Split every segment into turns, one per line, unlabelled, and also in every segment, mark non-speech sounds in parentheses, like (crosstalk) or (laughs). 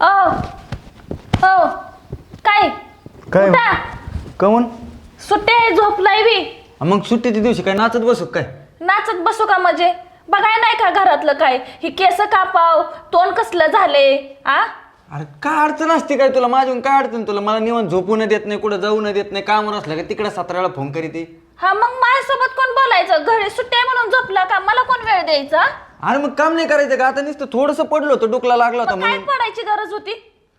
ओ. हो काय?
काय
उठा.
कमून
सुट्टे झोपलाय बी.
मग सुट्टीच्या दिवशी काय नाचत बसू काय?
नाचत बसू का म्हणजे? बघाय नाही का घरातलं काय? ही केस कापाव तोंड कसलं झाले? आ?
अरे काय अडचण असते काय तुला? माझ्याहून काय अडचण तुला? मला निवांत झोपू न देत नाही कुठं जाऊ न देत नाही कामावर असलं का तिकडे सतरा वेळा फोन करीत
हा मग माझ्यासोबत कोण बोलायचं? घरी सुट्टे म्हणून झोपला का? मला कोण वेळ द्यायचा?
अरे मग काम नाही करायचं का? आता नुसतं थोडंसं पडलो होतं डोकला लागला होता
मग काय
म्हणून.
पडायची गरज होती?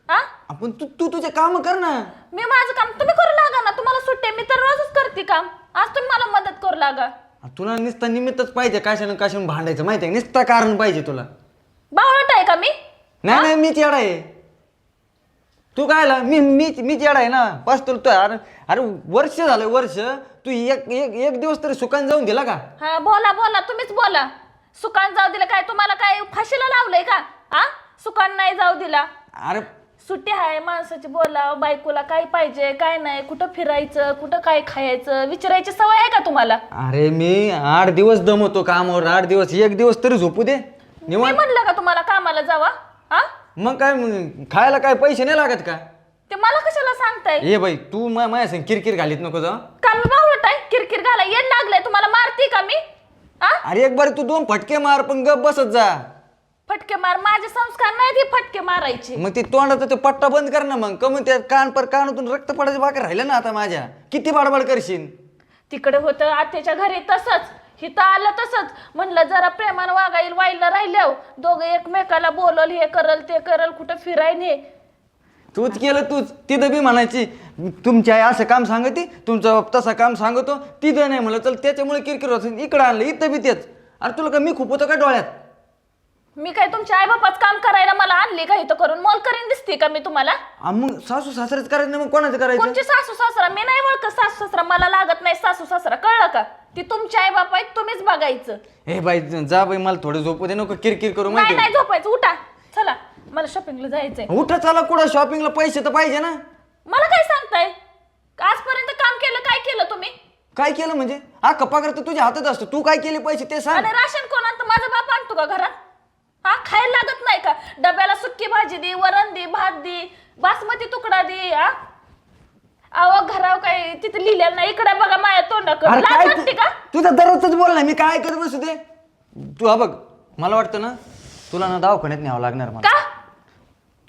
हा?
आपण तू तू तुझे काम कर ना.
मी माझं काम तुम्ही करू लागा ना. तुम्हाला सुट्टे मी तर रोजच करते काम. आज तुम्ही मला मदत करू लागा.
तुला नुसतं निमित्तच पाहिजे कशानं कशानं भांडायचं माहिती आहे? नुसतं कारण पाहिजे तुला.
बावळट आहे का मी?
नाही नाही मीच येडा आहे. तू काय आला? मी मीच मीच येडा आहे ना? बस तुला तू अरे अरे वर्ष झालं वर्ष. तू एक एक एक दिवस तरी सुकान जाऊन दिला का?
हा बोला बोला तुम्हीच बोला. सुकान जाऊ दिलं काय? तुम्हाला काय फाशीला लावलंय का? आ? सुकान नाही जाऊ दिला.
अरे.
सुट्टी आहे माणसाची बोला बायकोला काय पाहिजे काय नाही कुठं फिरायचं कुठं काय खायचं विचारायची सवय आहे का तुम्हाला?
अरे मी आठ दिवस दमवतो कामावर आठ दिवस एक दिवस तरी झोपू दे.
मी
निवांत.
म्हणलं का तुम्हाला कामाला जावा? हा
मग काय मग खायला काय पैसे नाही लागत का?
ते मला कशाला सांगताय?
ए बाई तू मा- माझ्या संग किरकिर घालीत नको जा
का मी बावळट आहे किरकिर घाला येड लागलंय तुम्हाला मारते का मी आ
अरे एक बार तू दोन फटके मार पण गप बसत जा.
फटके मार माझे संस्कार नाही ते फटके मारायचे.
मग ते तोंडाचा ते पट्टा बंद कर ना मग. कमी त्या कान पर कानातून रक्त पडायचं बाकी राहिलं ना आता माझ्या? किती बाडबाड करशील?
तिकडे होतं आत्याच्या घरी तसंच. हिथं आलं तसंच. म्हणलं जरा प्रेमानं वागाईल वाईला राहिल्यावर दोघं एकमेकाला बोलल हे करल ते करल कुठं फिराय ने
तूच केलं तूच. तिथं बी म्हणायची तुमची आई असं काम सांगते तुमचं तसं काम सांगतो तिथं नाही म्हणलं चल त्याच्यामुळे किरकिर होत इकडं आणलं इथं बी तेच. अरे तुला का मी खूप होतो का डोळ्यात?
मी काय तुमच्या आईबापाच काम करायला मला आणली का इथं करून? मोल करीन दिसते का मी तुम्हाला?
आ मग सासू सासरेच करायचं नाही मग कोणाचं करायचं?
कोणची सासू सासरा? मी नाही ओळखत सासू सासरा. मला लागत नाही सासू सासरा. कळलं का? ती तुमची आई बाप आहेत तुम्हीच बघायचं.
ए बाई जा बाई मला थोडं झोपू दे. नको किरकिर करू
नाही
माहिती
नाही झोपायचं. उठा. चला. मला शॉपिंगला जायचंय.
उठा चला कुठं? शॉपिंगला पैसे तर पाहिजे ना.
मला काय सांगताय? आजपर्यंत काम केलं काय केलं तुम्ही?
काय केलं म्हणजे? हा पगार तर तुझ्या हातात असतो. तू काय केले पैसे ते सांग.
राशन कोण आणतं? माझा बाप आणतो का घरात? हा खायला लागत नाही का? डब्याला सुक्की भाजी दे वरण दे भात दे बासमती तुकडा दे हा? अहो घराव काय तिथे लिहिलेलं नाही. इकडे बघा तोंडाकडे.
अरे
लाज
काय
वाटते का?
तू- तुझा दररोजच बोल ना मी काय करत बसू दे? तू हा बघ मला वाटतं ना तुला ना दवाखान्यात न्यावं लागणार मला.
का?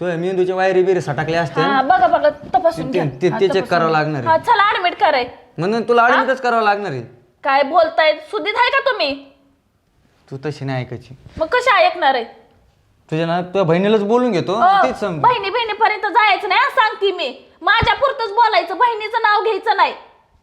तू मेंदूच्या वायरी बिरी सटाकल्या असते
हा बघा बघा तपासून
ते-
घ्या.
ते-
हा,
ते
तपासून
करावं
घ्या.
लागणार आहे.
हा चला ऍडमिट कराय
म्हणून तुला ऍडमिटच करावं लागणार आहे.
काय बोलताय? सुधीत आहे का तुम्ही?
तू तशी नाही ऐकायची.
मग कशी ऐकणार आहे?
तुझ्या ना तुझ्या बहिणीलाच बोलून घेतो
अ,
तेच समज
बहिणी बहिणीपर्यंत जायचं नाही हा, सांगते मी. माझ्या पुरतच बोलायचं बहिणीचं नाव घ्यायचं नाही.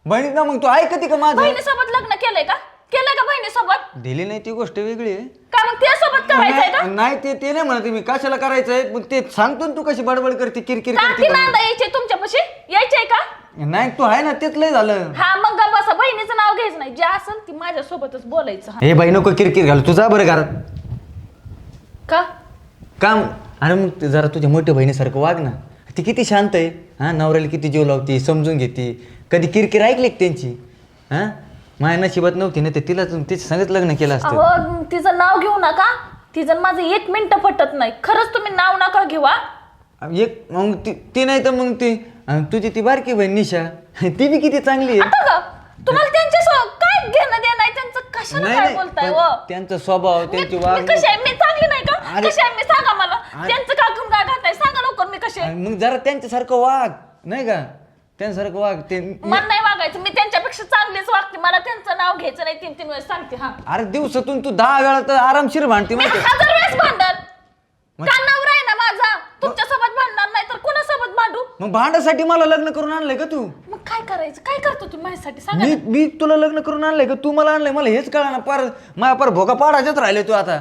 बहिणी ना मग तू ऐकते का माझं?
बहिणीसोबत लग्न केलंय का? केलंय का बहिणीसोबत?
दिली नाही ती गोष्ट वेगळी आहे.
का मग त्यासोबत करायचंय का?
नाही नाही, ते ते नाही म्हणत मी. कशाला करायचंय? मग ते सांगतो ना तू कशी बडबड करते किरकिर
काकी
करते
नांदा यायचे तुमच्यापाशी यायचंय का?
नाही तू आहे ना तेच लय झालं.
हा मग गप्प बसा. बहिणीचं नाव घ्यायचं नाही. जे असेल ती माझ्यासोबतच बोलायचं. हा.
हे बाई नको किरकिर घाल. तू जा बरं घरात.
का?
काम. अरे मग ते जरा तुझ्या मोठ्या बहिणीसारखं वाग ना. ती किती शांत आहे. हा नवऱ्याला किती जीव लावते समजून घेते. कधी किरकिर ऐकली का त्यांची? हा? माझ्या नशिबात नव्हती ना ते तिला तिच्या संगत लग्न केलं असतं.
अहो तिचं नाव घेऊ नका. तिचं माझं एक मिनिट पटत नाही. खरंच तुम्ही नाव नका घेवा
एक मग ती ती नाही तर मग ती अन तुझी ती बारकी बहीण निशा. (laughs) ती बी किती चांगली आहे.
आता का? तुम्हाला त्यांच्या काय घेणं देणं आहे? त्यांचं कशाला
नाही
काय बोलताय व
त्यांचा स्वभाव
मी
त्यांची
मी
वागणूक
कशी आहे? मी चांगली नाही का?
अरे-
कशी आहे? मी सांगा मला. त्यांचं का घेऊन काय घालताय सांगा लवकर मी कशी आहे.
आणि मग जरा त्यांच्यासारखं वाग नाही का? त्यांच्यासारखं वाग ते
मला नाही वागायचं मी त्यांच्यापेक्षा चांगलीच वागते. मला त्यांचं नाव घ्यायचं नाही तीन तीन वेळेस सांगते हा.
अरे दिवसातून तू दहा वेळा तर आरामशीर भांडते
मी
माहिती?
हजार वेळेस भांडल
मग-
का नवरा आहे ना माझा? तुमच्यासोबत भांडणार नाही तर कुणासोबत भांडू?
मग भांडासाठी मला लग्न करून आणलंय का तू?
मग काय करायचं? काय करतो तुम्ही माझ्यासाठी? सांगा
मी मी तुला लग्न करून आणलंय का? तू मला आणलंय. मला हेच कळा ना पार माझ्या पार भोगा पाडायच्याच राहिले तू आता.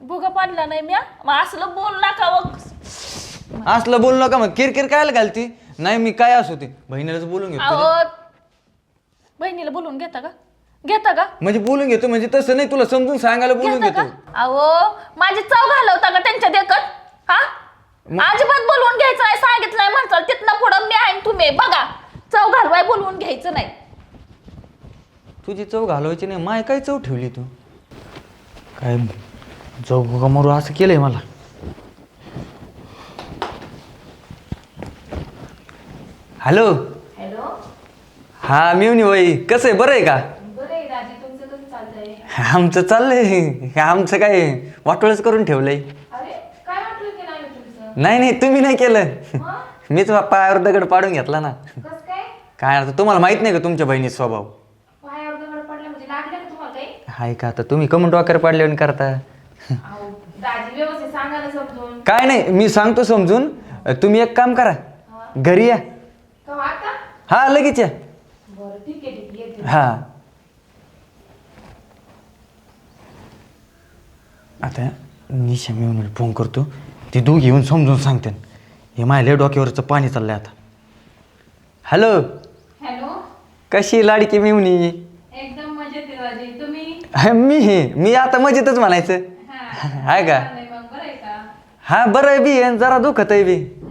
भोगा पाडला नाही मी हा? मग असलं बोल नका मग.
असलं बोलू नका मग. किरकिर कायला घालती? नाही मी काय असू ते बहिणीलाच बोलून घेतो तुझ्या.
अहो बहिणीला बोलून घेता का? घेता का?
म्हणजे बोलून घेतो म्हणजे तसं नाही तुला समजून सांगायला बोलून
घेता का?
घेतो
अहो माझी चव घालवता का त्यांच्या देखत? हा? अजिबात बोलवून घ्यायचं नाही सांगितलं नाही म्हणताल तिथनं पुढं मी आहे तुम्ही. बघा चव घालवाय बोलवून घ्यायचं नाही.
तुझी चव घालवायची नाही माय काय चव ठेवली तू? काय चव भोगा मारू असं केलंय मला. हॅलो?
हॅलो?
हा मिवनी बाई कसं आहे? बरं आहे का?
बरं आहे दाजी तुमचं कसं चाललंय?
आमचं चाललंय. आमचं काय वाटोळच करून ठेवलंय.
अरे काय वाटलं की नाही तुमचं?
नाही नाही तुम्ही नाही केलं.
मग?
मीच पायावर दगड पाडून घेतला ना.
कस काय?
काय आता तुम्हाला माहीत नाही का तुमच्या बहिणीचा स्वभाव?
पायावर दगड पडला म्हणजे लागलं का तुम्हाला काही?
हाय का आता तुम्ही कमेंट वाकर पाडल्यावर करता.
अहो दाजी व्यवस्थित सांगा ना समजून.
काय नाही मी सांगतो समजून. तुम्ही एक काम करा. घरी या.
हो,
हा लगेच या. हा. आता निशा मिळून फोन करतो. ते दोघे येऊन समजून सांगते. हे माझ्या डोक्यावरचं पाणी चाललंय आता. हॅलो
हॅलो
कशी लाडकी मिवणी
एकदम मजेत आहे दाजी. तुम्ही?
मी मी आता मजेतच म्हणायचं.
हा.
हाय का? हा बरं आहे बी. आणि जरा दुखत आहे बी.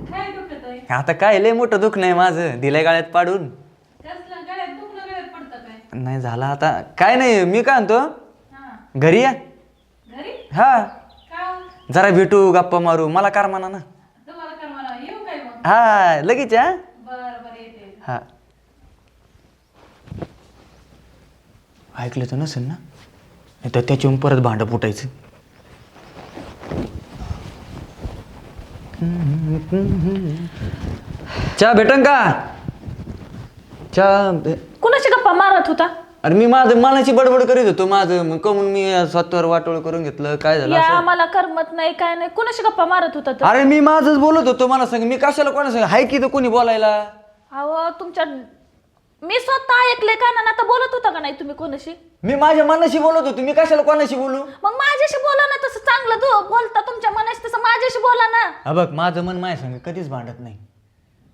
आता काय लय मोठं दुख नाही माझं. दिलंय गाळ्यात पाडून.
कसलं? गळ्यात दुखलं गळ्यात पडतं काय?
नाही झालं आता. काय नाही मी काय म्हणतो?
हा.
घरी या.
घरी?
हा.
का? हो?
जरा भेटू गप्पा मारू. मला कार म्हणा ना.
तुम्हाला कर मला येऊ काय मग?
हा लगेच या
बरं बरं येते
हा. ऐकलं तर नसेल ना? नाही तर त्याच्याहून परत भांडं फुटायचं. चहा भेटन का? चहा भे-
कुणाशी गप्पा मारत होता?
अरे मी माझं मनाची बडबड करीत होतो. माझं मग कमून मी स्वतःवर वाटोळ करून घेतलं. काय झालं
या
असं?
मला करमत नाही काय नाही. कुणाशी गप्पा मारत होता तर
अरे मी माझंच बोलत होतो मला सांग मी कशाला कोणा सांग हाय की तर कोणी बोलायला?
अहो तुमच्या मी स्वतः ऐकले का? ना आता बोलत होता का नाही तुम्ही कोणाशी?
मी माझ्या मनाशी बोलत होतो. मी कशाला कोणाशी बोलू?
मग माझ्याशी बोला ना तसं चांगलं तू. बोलता तुमच्या मनाशी तसं माझ्याशी बोला ना.
हा बघ माझं मन माझ्या संग कधीच भांडत नाही.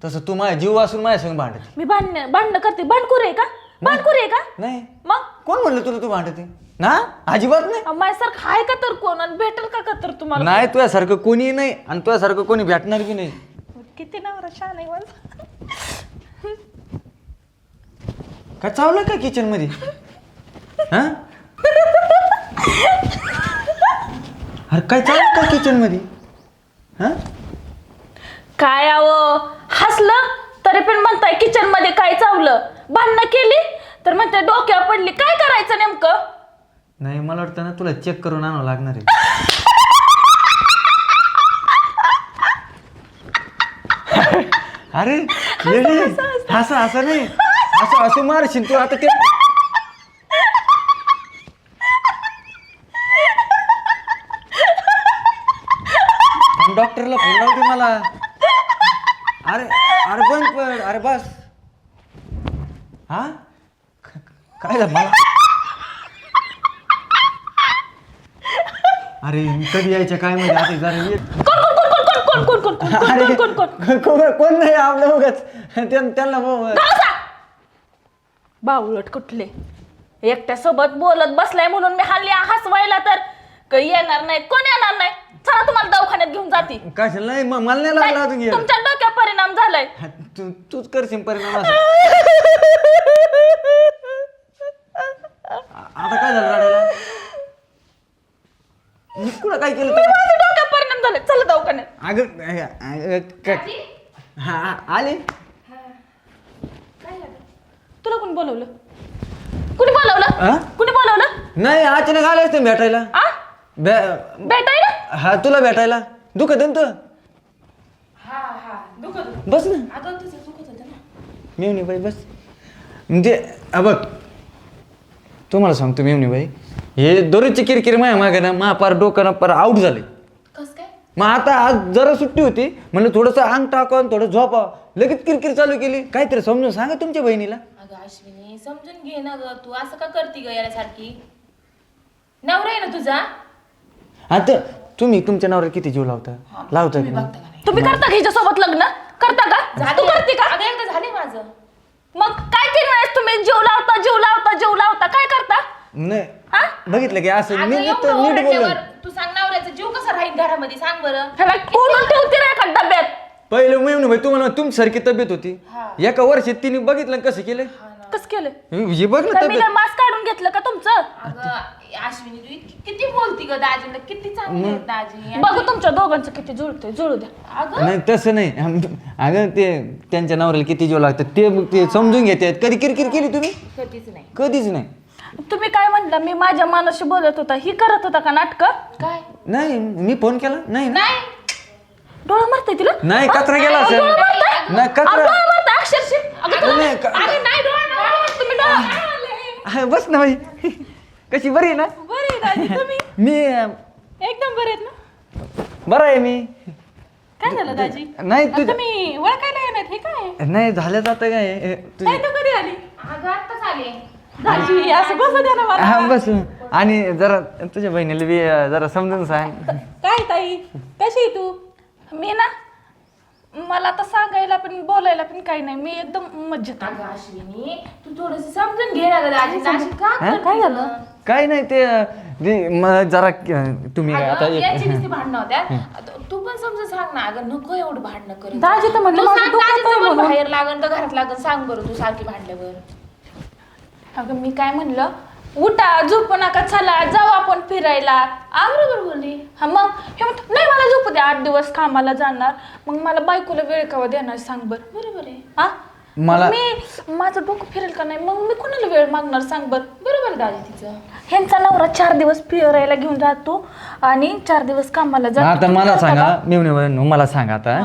तसं तू माझ्या जीव असून माझ्या संग भांडते.
मी भांडण भांडणं करते. भांडकुर आहे का? भांडकुर आहे का?
नाही.
मग?
कोण म्हणलं तुला तू भांडते? ना अजिबात नाही.
माझ्यासारखं आहे का तर कोण? आणि भेटेल का का तर तुम्हाला?
नाही तुझ्यासारखं कोणी नाही आणि तुझ्यासारखं कोणी भेटणार बी नाही.
किती नवरा छान आहे माझा.
काय चावलं का किचनमध्ये? हा? अरे काय चावलं का किचनमध्ये? हा?
काय आव हसलं? तरी पण म्हणताय किचनमध्ये काय चावलं? भांडणं केली? तर म्हणते डोक्यावर पडली. काय करायचं नेमकं?
नाही मला वाटतं ना तुला चेक करून आणावं लागणार आहे. अरे येडे, असं असं नाही. असं असं मारशील तू. आता ते डॉक्टरला फोन लावते मला अरे अरे बंद पड अरे बस हा क- काय झालं मला अरे कधी यायच्या काय म्हणजे आता जरा ये
कोण कोण कोण कोण कोण कोण
अरे
कोण कोण कोण
कोण कोण नाही आपलं उगाच त्यां- त्यांना
बसा! बावळट कुठले एकट्या सोबत बोलत बसलाय म्हणून मी हल्ली हसवायला तर काही येणार नाही कोण येणार नाही चला तुम्हाला दवाखान्यात घेऊन जाते.
कशाला? नाही म- मला नाही लागला अजून.
तुमच्या डोक्यात परिणाम झालाय.
हा, तू तूच करशील परिणाम असं. आ- आता काय झालं रडायला? मी कुठं काय केलं तुला?
माझ्या डोक्यात परिणाम झालाय. चला दवाखान्यात.
अगं हा हा, आले
तुला कोणी बोलवलं? कुणी बोलवलं? कुणी बोलवलं?
नाही अचानक आले असते भेटायला.
आ?
बे-
भेटायला?
हा तुला भेटायला? दुखत आहे ना
हा हा. दुखत होतं.
बस ना.
अगं तुझं दुखत होतं ना.
मेवणी बाई बस. म्हणजे हा बघ. तुम्हाला सांगतो मेवणी बाई हे दररोजची किरकिर माया मागे ना मा पार डोकं ना पार आऊट झाले.
कस काय?
मग आता आज जरा सुट्टी होती म्हणलं थोडंसं अंग टाकावं थोडं झोपा लगेच किरकिर चालू केली. काहीतरी समजून सांगा तुमच्या बहिणीला.
अगं अश्विनी समजून घे ना ग. तू असं का करती ग याच्यासारखी? नवरा आहे ना तुझा?
आता तुम्ही तुमच्या नावावर किती जीव लावता? लावता की नाही?
तुम्ही करता का हिच्यासोबत लग्न? करता का? तू
झाले
करते का?
अगं एकदा झाले माझं.
मग काय केलं वेळेस तुम्ही जीव लावता जीव लावता जीव लावता? काय करता? हा?
नाही बघितलं की असं
अगं
मी नीट
एवढं
नीट बोललो.
ओरडल्यावर तू सांग नवऱ्याचा जीव कसा राहील घरामध्ये? सांग बरं.
ह्याला कोणून ठेवते ना एका डब्यात?
पहिलं मेवणी भाई तुम्हाला तुमच्यासारखी तब्येत होती.
हा.
एका वर्षात तिने बघितलं कसं केलं?
कस केलं
हे बघ ना
तर मी
तब्येत.
मास्क काढून घेतलं का तुमचं?
अगं अश्विनी तू इतकी- किती बोलती ग दाजीला किती चांगली दाजी.
बघू तुमच्या दोघांचं किती जुळतंय जुळू द्या.
अगं
नाही तसं नाही. अगं ते त्यांच्या नवऱ्याला किती जीव लागतात ते ते समजून घेतात. कधी किरकिर केली तुम्ही?
कधीच नाही.
कधीच नाही.
तुम्ही काय म्हटलं मी माझ्या मनाशी बोलत होता. ही करत होता का नाटक?
काय?
नाही मी फोन केला? नाही ना.
नाही.
डोळा मारताय तिला?
नाही कचरा गेला असेल. नाही कचरा
अक्षरशः. अगं तुला-
नाही, क-
अगं, नाही डोळा नाही. तुम्ही डोळा
हा, बस ना बाई. कशी बरी आहे ना?
बरी आहे दाजी. तुम्ही?
मी अं,
एकदम बरे आहेत ना?
बरं आहे मी.
काय झालं दाजी?
नाही तुझ
तुम्ही ओळखायला येणार हे काय
नाही झालं जातं काय? हे, तुझी
तू कधी आली?
अगं आत्ताच आले
दाजी असं बसू द्या ना मला.
हा बस. आणि जरा तुझ्या बहिणीला बी अं, जरा समजून सांग.
काय ताई? कशी आहे तू? मी ना मला तर सांगायला पण बोलायला पण काही नाही मी एकदम मज्जेत आहे.
अगं अश्विनी तू थोडस समजून घे ना ग दाजी नाशिक का? करते
काय
ग?
झालं?
काय नाही ते अं, ते म- जरा तुम्ही
अगं,
आता
यांची
एक
नुसती भांडणं होत्या आता तू पण समजून सांग ना अगं नको एवढं भांडणं करत
दाजी तर म्हणलं
तू
माझं
सांग
डोकं
दाजीचं
काय
मन
म्हणून?
बाहेर लागन का घरात लागन सांग बरं तू सारखी भांडल्यावर
अगं मी काय म्हणलं उठा झोपू नका चला जाऊ आपण फिरायला. आ बरोबर बोलली. हा मग? हे म्हणत नाही मला झोपू द्या आठ दिवस कामाला जाणार. मग मला बायकोला वेळ कवा देणार सांग बरं.
बरोबर आहे.
हा
मला-
मी माझं डोकं फिरेल का नाही? मग मी कोणाला वेळ मागणार सांग बरं.
बरोबर आहे दाजी तिचं.
ह्यांचा नवरा चार दिवस फिरायला घेऊन जातो आणि चार दिवस कामाला जातो.
आता मला सांगा
का?
मेवणे मला सांगा आता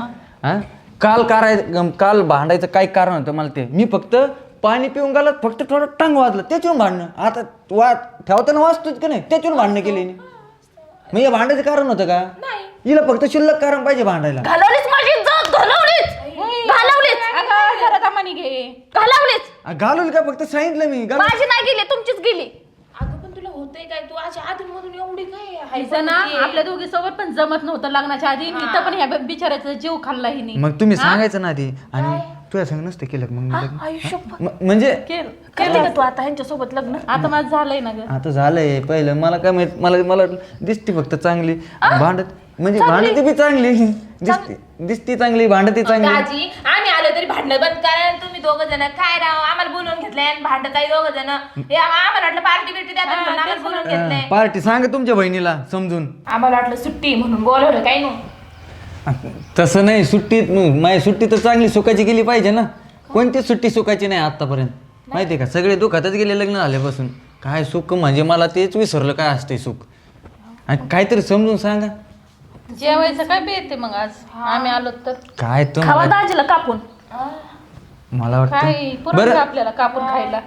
हा? काल कराय काल भांडायचं काय कारण होतं मला ते? मी फक्त पाणी पिऊन घालत फक्त थोडं टंग वाजलं त्याच्यावर भांडणं. आता वा ठेवताना वाचतोच का नाही त्याच्यावर भांडणं केली मग हे भांडायचं कारण होतं का?
नाही.
हिला फक्त शिल्लक कारण पाहिजे भांडायला.
घालवलीच माझी इज्जत घालवलीच. घालवलीच. घालवलीच.
आ, घालून का? फक्त सांगितलं मी.
माझी नाही गेली तुमचीच गेली.
अगं पण तुला होतंय काय? तू आधून मधून एवढी काय हाय
तिचं ना आपल्या दोघी सोबत पण जमत नव्हतं लग्नाच्या आधी. इथं पण ह्या बिचारायचा जीव खाल्ला हिने.
मग तुम्ही सांगायचं ना आधी. आणि तुझ्या संग नसतं केलं मग मी लग्न? म- म्हणजे
केलं
करते का तू आता ह्यांच्यासोबत लग्न?
आता माझं झालंय ना ग.
आता झालंय पहिलं. मला काय माहीत? मला मला दिसती फक्त चांगली. भांडत म्हणजे भांडती बी चांगली. दिसती दिसती चांगली भांडती चांगली.
दाजी आम्ही आलो तरी भांडणं बंद करा तुम्ही दोघं जण काय राव? आम्हाला बोलवून घेतलंय आणि भांडत आहे दोघं जण. हे आम्हाला वाटलं पार्टी बिर्टी द्या म्हणून आम्हाला बोलवून घेतलंय.
पार्टी सांगा तुमच्या बहिणीला समजून.
आम्हाला वाटलं सुट्टी म्हणून बोलवलं काही नाही.
तसं नाही सुट्टीत मग माझी सुट्टी तर चांगली सुखाची गेली पाहिजे ना. कोणतीच सुट्टी सुखाची नाही आतापर्यंत. माहिती का? सगळे दुखातच गेले लग्न झाल्यापासून. काय सुख? म्हणजे मला तेच विसरलं काय असते सुख? आणि काहीतरी समजून सांगा.
जेवायचं काय बेते मग आज? आम्ही आलो तर.
काय तो
खावा दाजीला कापून.
मला वाटतं.
काय पुरण आपल्याला कापून खायला?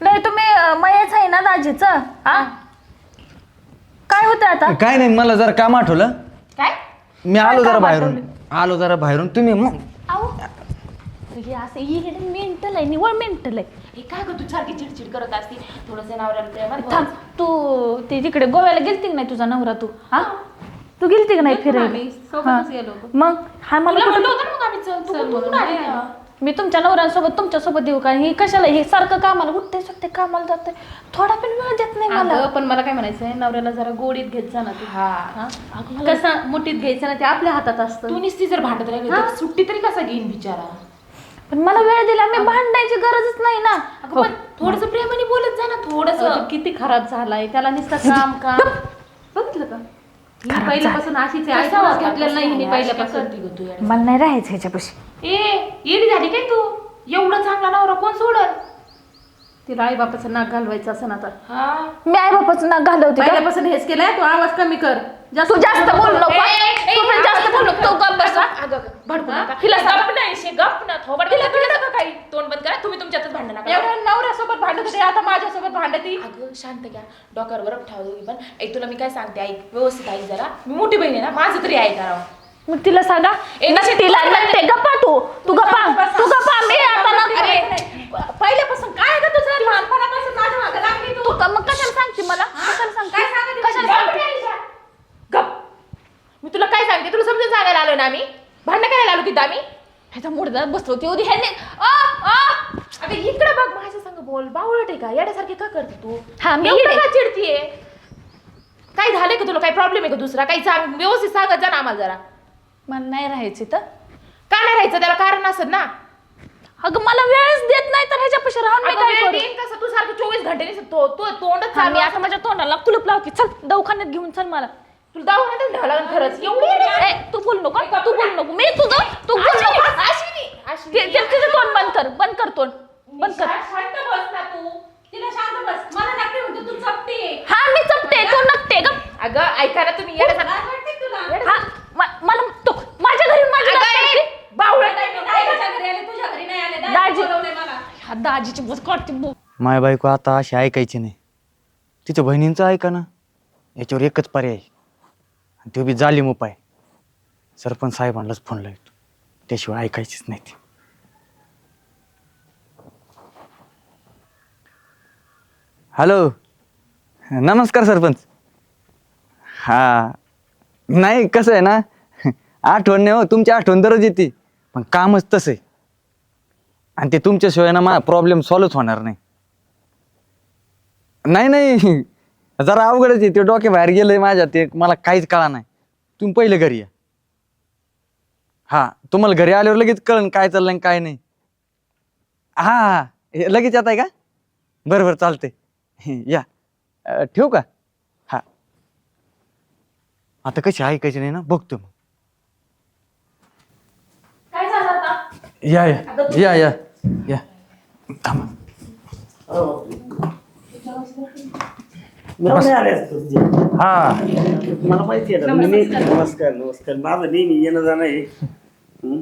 नाही तुम्ही अं, मयाच आहे ना दाजीचं? हा? काय होतं आता?
काय नाही मला जरा काम आठवलं.
काय?
मी आलो जरा बाहेरून. आलो जरा बाहेरून. तुम्ही मग.
हे असं ही मेंटल आहे निवळ मेंटल आहे
हे काय ग तू सारखी चिडचिड करत असती? थोडस नवऱ्याला.
थांब. तू ते तिकडे गोव्याला गेलती का नाही तुझा नवरा तू? हा? तू गेलती का नाही फिरायला?
आम्ही. सोबतच
हा.
गेलो होतो.
मग? हा मला
तुला
कुठं-
म्हणलं होतं ना मग आम्ही चल तू आली? तेव्हा?
मी तुमच्या नवऱ्यांसोबत तुमच्यासोबत येऊ का? हे कशाला हे सारखं कामाला उठते सुटते कामाला जाते. थोडा पण वेळ देत नाही मला.
अगं पण मला काय म्हणायचंय नवऱ्याला जरा गोडीत घेत जा ना तू.
हा.
हा? कसं मुठीत घ्यायचं ना ते आपल्या हातात असतं.
तू निस्ती जर भांडत राहिली तर सुट्टी तरी कसा घेईन बिचारा?
पण मला वेळ दिला मी भांडायची गरजच नाही ना.
अगं पण थोडस प्रेमाने बोलत जा ना थोडस.
अगं, तो किती खराब झालाय त्याला नुसतं काम काम. बघितलं का? ही पहिल्यापासून अशीच आहे ऐकूनच घेतलेलं नाही हिने पहिल्यापासून.
मला नाही राहायचं ह्याच्यापाशी.
ए येडी झाली काय तू? एवढा चांगला नवरा कोण सोडल?
तिला आई बापाचं नाक घालवायचं असं आता
हा?
मी आई बापाचं नाक घालवते का?
पहिल्यापासून हेच केलंय तू आवाज कमी कर.
तू जास्त बोल नको.
ए, ए,
तू पण जास्त बोल नको. तू गप्प बस हा.
भडकू नका.
हिला.
गप्प नाही शे, गप्प ना थोबड तिला कळलं नका काही तोंड बंद करा. तुम्ही तुमच्यातच भांडण नका.
एवढं नवऱ्यासोबत भांडत होते आता माझ्यासोबत भांडती.
अगं शांत घ्या. डोक्यावर बरं ठेवा दोघी पण. ऐक तुला मी काय सांगते ऐक. व्यवस्थित ऐक जरा. मी मोठी बहीण आहे ना माझं तरी ऐक राव
मग तिला सांगा.
ए, नशी
तिला
तू
नसते गप्पा तू. तू गप्पा. तू गप्पा. मी आता
अरे
पहिल्यापासून काय ग तुझं? लहानपणापासून माझ्या मागं लागली तू.
तू मग कशाला सांगते मला? कशाला सांगते?
काय सांगते?
कशाला सांगते?
गप. मी तुला काय सांगते? तुला समजून सांगायला आलो ना आम्ही? भांडण करायला आलो तिथं आम्ही?
ह्याचा मुडदा बसवती होती ह्याने आ, आ.
अगं इकडे बघ माझ्या संग बोल. बावळट आहे का? येड्यासारखी का करते तू?
हा मी
चिडतीये? काय झालंय का तुला? काही प्रॉब्लेम आहे का दुसरा? काही सांग व्यवस्थित सांगत जा ना आम्हाला जरा.
मला नाही राहायची तर
का नाही राहायचं? त्याला कारण असत ना.
अगं मला वेळच देत नाही तर ह्याच्यापाशी राहून मी काय करू?
कसं? तू सारखं चोवीस घंटे नुसतं तो तो तोंडच
हा,
चालू
मी आता माझ्या तोंडाला कुलूप लावते चल दवाखान्यात घेऊन चल मला.
तुला दवाखान्यात न्यावं लागेल खरंच. एवढी.
ए तू बोल नको तू बोल नको. मी तुझं तू बोल
अश्विनी,
नको.
अश्विनी, अश्विनी.
ते- ते- तिचं तोंड बंद कर बंद कर तोंड. बंद कर.
शांत शांत बस ना तू.
तिला शांत बस. मला नक्की म्हणते तू चपटी आहे.
हा मी चपटे तू नकटे ग
अगं ऐका ना तुम्ही येड्यासारखं-
लाज वाटते तुला
हा म- मला तो माझ्या घरी माझी
अगं,
नाक
ए,
कापते.
बावळट आहे
मी
मी.
दाजीच्या घरी आले तुझ्या घरी नाही आले
दाजी.
दाजी बोलवलंय मला
ह्या दाजीची बस काढते
माय बायको आता अशी ऐकायची नाही. तिच्या बहिणींचं ऐका ना. याच्यावर एकच पर्याय आहे. आणि तो बी जालीम उपाय सरपंच साहेबांनाच फोन लावतो. त्याशिवाय ऐकायचीच नाही ती. हॅलो नमस्कार सरपंच. हा. नाही कसं आहे ना? आठवण नाही हो तुमची आठवण दररोज येते. पण कामच तसं आहे. आणि ते तुमच्याशिवाय ना माझा प्रॉब्लेम सॉल्वच होणार नाही. नाही नाही. जरा अवघडच आहे. ते डोके बाहेर गेलंय माझ्या ते मला काहीच कळा नाही. तुम्ही पहिले घरी या. हा तुम्हाला घरी आल्यावर लगेच कळन काय चाललंय आणि काय नाही. हा हा हे. लगेच येत आहे का? बरं बरं चालतंय. या. ठेवू का? हा. आता कशी ऐकायची नाही ना? बघतो मग.
काय झालं आता?
या या. या या. या थांबा. हा
मला माहिती आहे ना मी नमस्कार नमस्कार माझं नेहमी येणं जाणं आहे हं?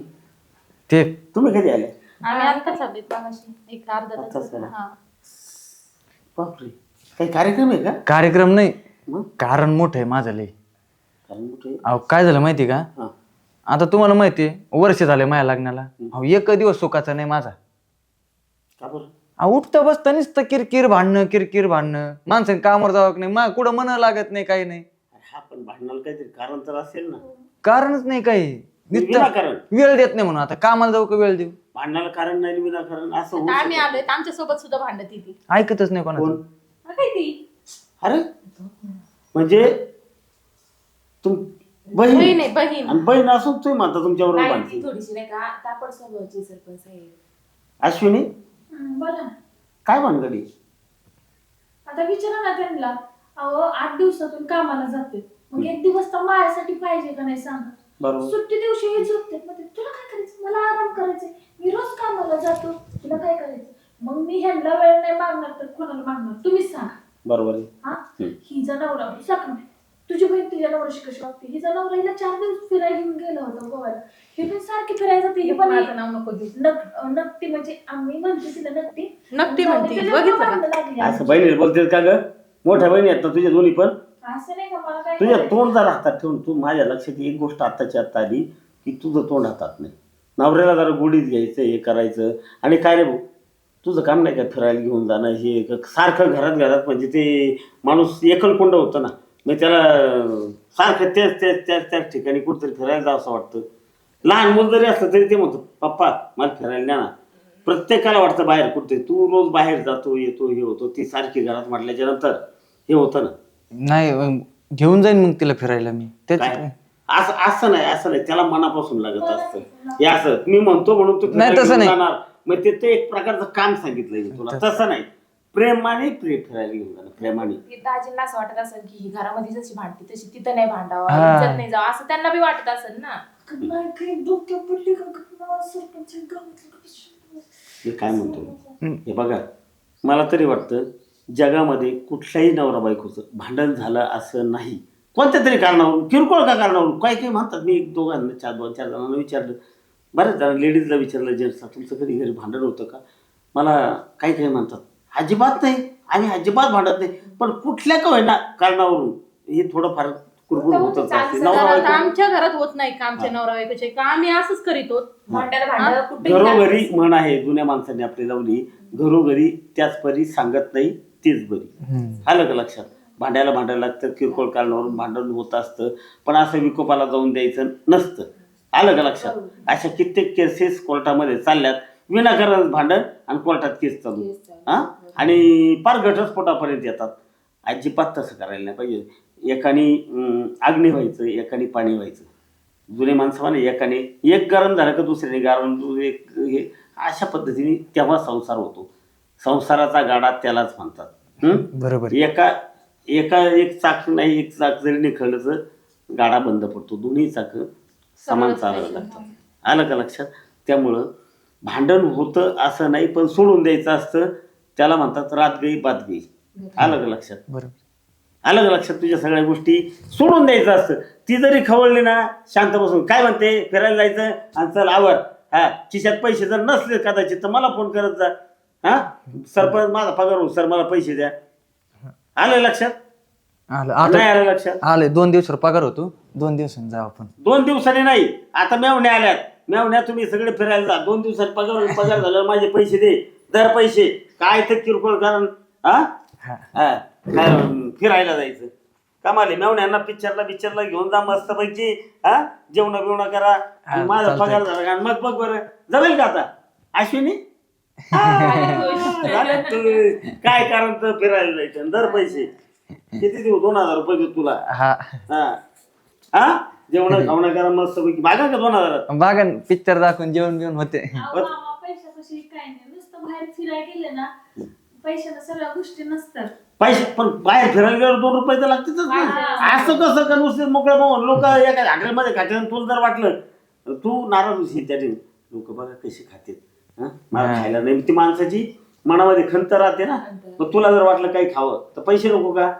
ते
तुम्ही कधी आले
आम्ही आत्ताच आलोय मागाशी. एक अर्धा
आत्ताच
तास
आला.
हा
बापरे काही कार्यक्रम आहे का
कार्यक्रम नाही.
मग
कारण मोठं आहे माझं लय.
कारण कुठे
अहो काय झालं माहिती का?
हा.
आता तुम्हाला माहिती आहे वर्ष झाले माझ्या लग्नाला. अहो एक दिवस सुखाचा नाही माझा.
का बरं
अहो उठतं बसतं नुसतं किरकिर भांडणं किरकिर भांडणं. माणसाने कामावर जावं की नाही? मा कुठं मन लागत नाही काही नाही.
हा पण भांडणाला काहीतरी कारण तर असेल ना.
कारणच नाही काही. नुसतं.
विनाकारण.
वेळ देत नाही म्हणून. आता कामाला जाऊ का वेळ देऊ?
भांडणाला कारण नाही विनाकारण असं होऊ
आता आम्ही
शकतं.
आलोय तर आमच्यासोबत सुद्धा भांडत ती
ऐकतच नाही
कोण?
कोणाचं
काय ती?
अरे? म्हणजे तुम
बहीण.
बहीण
आहे बहीण.
आणि बहीण असून तुम्ही म्हणता तुमच्याबरोबर
नाही,
भांडते.
ती थोडीशी नाही का? तापड स्वभावाची सरपंच आहे.
अश्विनी?
बोला ना.
काय भानगडी?
आता विचारा ना त्यांना. अहो आठ दिवसातून कामाला जाते. मग एक दिवस तर माझ्यासाठी पाहिजे का नाही सांगा?
बरोबर.
सुट्टी दिवशी हे झोपते. मग ते, तुला काय करायचं? मला आराम करायचे मी रोज कामाला जातो. तुला काय करायचं? मग मी ह्यांना वेळ नाही मागणार तर कोणाला मागणार? तुम्हीच सांगा.
बरोबर आहे.
हा. ही. जनावरा सकाळ तुझी बहीण तुझ्या नवऱ्याशी कशी वागते? ही जनावर हिला चार दिवस फिरायला घेऊन गेला होता गोव्याला ही पण सारखी फिरायला जाते ही पण
माझं नाव नको घेऊ.
नक नकटी म्हणजे आम्ही म्हणते तिला नकटी
नकटी म्हणते, बघितलं का?
भांडणं लागली
असं
आमची.
बहिणी बोलतेस का ग? मोठ्या बहिणी आहेत ना तुझ्या दोन्ही पण?
असं नाही का मला काय
तुझ्या
करायचं?
तोंड जरा हातात ठेवून तू माझ्या लक्षात एक गोष्ट आत्ताची आत्ता आली की तुझं तोंड हातात नाही. नवऱ्याला जरा गोडीत घ्यायचं हे करायचं. आणि काय रे भाऊ तुझं काम नाही का फिरायला घेऊन जाणं? हे क- सारखं घरात घरात म्हणजे ते माणूस एकलकोंड होतं ना. मग त्याला सारखं तेच तेच त्याच त्याच ठिकाणी कुठेतरी फिरायला जावं असं वाटतं. लहान मुलं जरी असलं तरी ते म्हणतो पप्पा मला फिरायला न्या ना. प्रत्येकाला वाटतं बाहेर कुठे तू रोज बाहेर जातो येतो हे होतो. ती सारखी घरात म्हटल्याच्या नंतर हे होतं ना.
नाही अं, घेऊन जाईन मग तिला फिरायला मी. त्याच
काय? असं असं नाही असं नाही. त्याला मनापासून लागत असतं. हे असं मी म्हणतो म्हणून तू
नाही, तसं नाही.
जाणार. मग ते ते एक प्रकारचं काम सांगितलंय मी तुला. तसं नाही. प्रेमाने प्रे फिरायला घेऊन जाणं प्रेमाने.
ती दाजींना असं वाटत असेल की ही घरामध्ये जशी भांडते तशी तिथं नाही भांडावं
हा.
इज्जत नाही जावं असं त्यांना बी वाटत असेल ना.
नाही काही डोक्यात पडली का घटना सरपंच गावातलं कसं?
मी काय म्हणतो? हे बघा मला तरी वाटतं जगामध्ये कुठल्याही नवरा बायकोचं भांडण झालं असं नाही. कोणत्या तरी कारणावरून किरकोळ का कारणावरून काही काही म्हणतात? मी एक दोघांना चार दोन चार जणांना विचारलं. बऱ्याच जण लेडीजला विचारलं जेंट्सला तुमचं कधी घरी भांडण होतं का? मला काही काही म्हणतात. अजिबात नाही आम्ही अजिबात भांडत नाही. पण कुठल्या का होईना कारणावरून हे थोडंफार कुरकुर होतच असते. नवरा
आता
बायको
आमच्या घरात होत नाही का? आमच्या नवरा बायकोचे. का आम्ही असंच करीत होत?
भांड्याला भांडायला कुठे
घरोघरी म्हण आहे जुन्या माणसांनी आपली लावली. घरोघरी त्याच परी सांगत नाही तीच बरी. आलं का लक्षात? भांड्याला भांडायला लागतं किरकोळ कारणावरून भांडण होत असतं. पण असं विकोपाला जाऊन द्यायचं नसतं. आलं का लक्षात? अशा कित्येक केसेस कोर्टामध्ये चालल्यात. विनाकारण भांडण आणि कोर्टात केस चालू. हा? आणि फार घटस्फोटापर्यंत येतात. अजिबात तसं करायला नाही पाहिजे. एकाने अं, अग्नी व्हायचं एकाने पाणी व्हायचं. जुने माणसं म्हणे एकाने एक गरम झालं का दुसऱ्याने गारण दु- एक हे अशा पद्धतीने तेव्हा संसार होतो. संसाराचा गाडा त्यालाच म्हणतात. हं?
बरोबर.
एका एका एक चाक नाही एक चाक जरी निखळलं तर गाडा बंद पडतो. दोन्ही चाक समान चालायला लागतात आलं का लक्षात? त्यामुळं भांडण होतं असं नाही पण सोडून द्यायचं असतं त्याला म्हणतात रात गई बात गई आलं का लक्षात?
बरोबर.
आलं का लक्षात तुझ्या सगळ्या गोष्टी? सोडून द्यायचं असतं. ती जरी खवळली ना शांत बसून काय म्हणते? फिरायला जायचं? आणि चल आवर. हा खिशात पैसे जर नसले कदाचित तर मला फोन करत जा. हा? सरपंच माझा पगार हो सर मला पैसे द्या. आलं लक्षात?
आलं.
नाही
आता
आलं लक्षात?
आले दोन दिवसावर पगार होतो. दोन दिवसांनी जाऊ आपण.
दोन दिवसांनी नाही. आता मेवण्या आल्यात. मेवण्या तुम्ही सगळे फिरायला जा. दोन दिवसात पगार पगार झाल्यावर माझे पैसे दे. दर पैसे. काय ते किरकोळ कारण हा? काय, अं, फिरायला जायचं. कमाले मेवण्यांना पिक्चरला पिक्चरला घेऊन जा मस्त पैकी हा? जेवण बिवणं करा. आणि
हा,
माझा
चालतंय.
पगार झाला का? मग बघ बरं. जमेल का आता? अश्विनी? हा, झालं तू. काय कारण तर फिरायला जायचं? दर पैसे. किती देऊ? दोन हजार रुपये देऊ तुला.
हा.
हा. हा? जेवण खावणं करा मस्त पैकी. मागा का दोन हजारात?
बघा पिक्चर दाखवून जेवण बिवण होते.
अहो, मामा, पैशापाशी काय नाही. नुसतं बाहेर फिरायला गेले ना पैशाला सगळ्या गोष्टी नसतात.
पैसे पण बाहेर फिरायला गेल्यावर दोन रुपये तर लागतातच ना. असं कसं का नुसते मोकळं बघून लोक एका हॉटेलमध्ये खाते आणि तुला जर वाटलं तू नाराज होशील त्या लोक बघा कसे खाते मला
हा.
खायला नाही. ती माणसाची मनामध्ये खंत राहते ना. मग तुला जर वाटलं काही खावं तर पैसे नको का?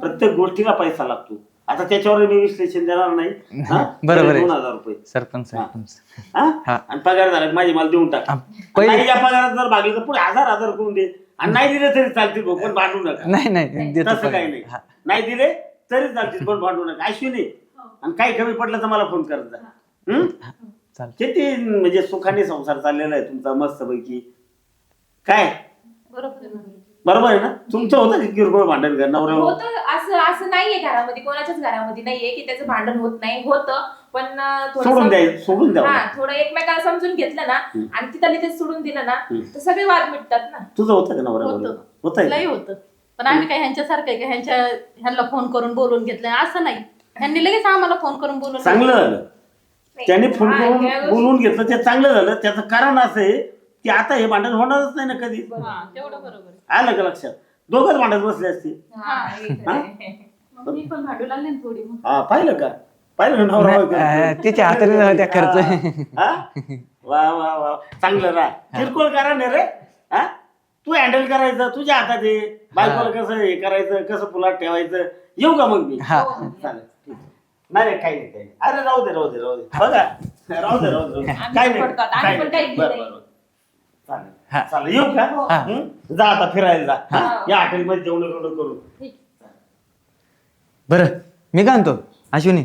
प्रत्येक गोष्टीला पैसा लागतो. आता त्याच्यावर मी विश्लेषण देणार नाही (laughs) हा?
बरोबर आहे.
दोन हजार रुपये
सरपंच सरपंच
हा?
हा.
आणि पगार झाला की माझी मला देऊन टाक
हा, पहिले-
नाही या पगारात जर भागली तर पुढे हजार हजार करून दे आणि नाही दिले तरी चालतील भाऊ, पण भांडू नका
नाही नाही देतो
तसं. काही नाही
हा.
नाही दिले तरी चालतील पण भांडू नका अश्विनी आणि काही कमी पडलं तर मला फोन करत जा हं?
चालतंय.
किती म्हणजे सुखाने संसार चाललेला आहे तुमचा मस्त पैकी काय
बरोबर आहे ना.
बरोबर आहे ना? तुमचं होतं का किरकोळ भांडण घर
होतं. असं असं नाहीये घरामध्ये. कोणाच्याच घरामध्ये नाहीये की त्याचं भांडण होत नाही. होतं. पण अं,
सोडून द्याय सोडून द्यावं
हा थोडं एकमेकाला समजून घेतलं ना आणि तिथं तिथे सोडून दिलं ना
हम्म.
तर सगळे वाद मिटतात ना.
तुझं होतं का नवऱ्यावर
होतं.
होत आहे
लई होतं. पण आम्ही काय ह्यांच्यासारखं आहे का? ह्यांच्या ह्यांना फोन करून बोलून घेतलं. असं नाही. ह्यांनी लगेच आम्हाला फोन करून बोलून
चांगलं झालं. त्याने फोन
हा,
करून
गोष्टी-
बोलवून घेतलं. ते चांगलं झालं. त्याचं कारण असं आहे की आता हे भांडण होणारच नाही ना कधी?
हा, तेवढं बरोबर आहे.
आलं का लक्षात? दोघंच भांडत बसले असते
हा, हे. खरं आहे.
मग मी पण भांडू लागले ना थोडी मग.
हा पाहिलं का? पाहिलं का नवरा बायको?
अं, तिच्या हाताने नव्हत्या खर्च.
हा? वा वा वा. चांगलं राह किरकोळ करा नाही रे. हा? तू हँडल करायचं तुझ्या हातात आहे. बायकोला कसं हे करायचं कसं पुलात ठेवायचं? येऊ का मग मी?
हा.
चालेल ठीक आहे. नाही नाही, काही नाही काही नाही. अरे राहू दे राहू दे राहू दे. बघा. राहू दे राहू दे काय नाही
पडतात, आम्ही पण काही
बरं,
नाही.
बरं, बरं. चालेल.
हा.
चालेल येऊ का?
हा.
हं? जा आता फिरायला जा. हा? या हॉटेलमध्ये जेवण करून
बरं मी काय म्हणतो? अश्विनी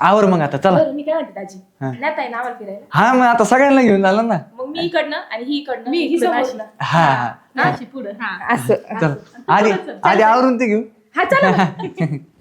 आवर मग आता चला.
बरं मी काय म्हणते दाजी?
हा.
नाही ताई फिरायला.
हा मग आता सगळ्यांना घेऊन झालं ना.
मग मी इकडनं आणि ही इकडनं.
मी
ही समोरनं.
हा हा.
नाशी पुढं. हा.
असं.
चल. आधी आधी आवरून ते घेऊ.
हा चला (laughs)